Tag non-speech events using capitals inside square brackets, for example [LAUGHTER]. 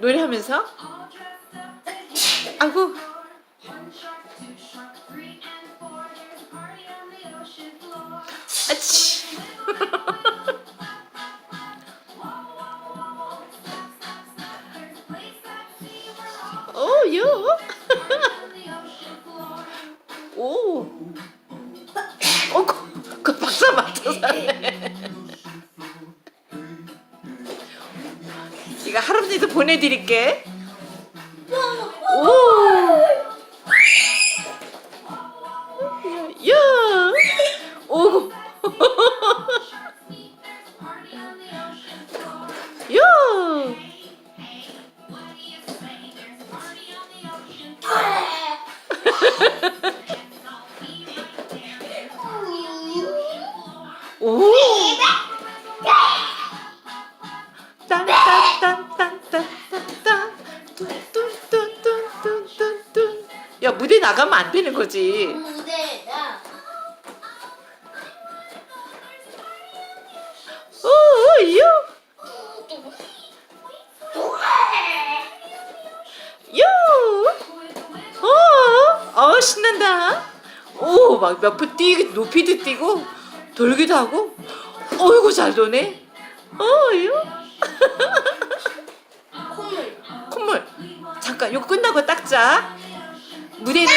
노래하면서? 아이고. 아치. 오요. [LAUGHS] [LAUGHS] 오. 어, 그, 그 박사 맞춰서 네. 이거 할아버지도 보내드릴게. 오. 야, [LAUGHS] 야. [LAUGHS] 오. 야. 오. 야 무대 나가면 안 되는 거지. 무대에다 오요 요. 어, 어 신난다. 오, 막몇푼 뛰기 높이도 뛰고 돌기도 하고. 어이구 잘 도네. 어요. [LAUGHS] 잠깐, 이거 끝나고 닦자. 무대는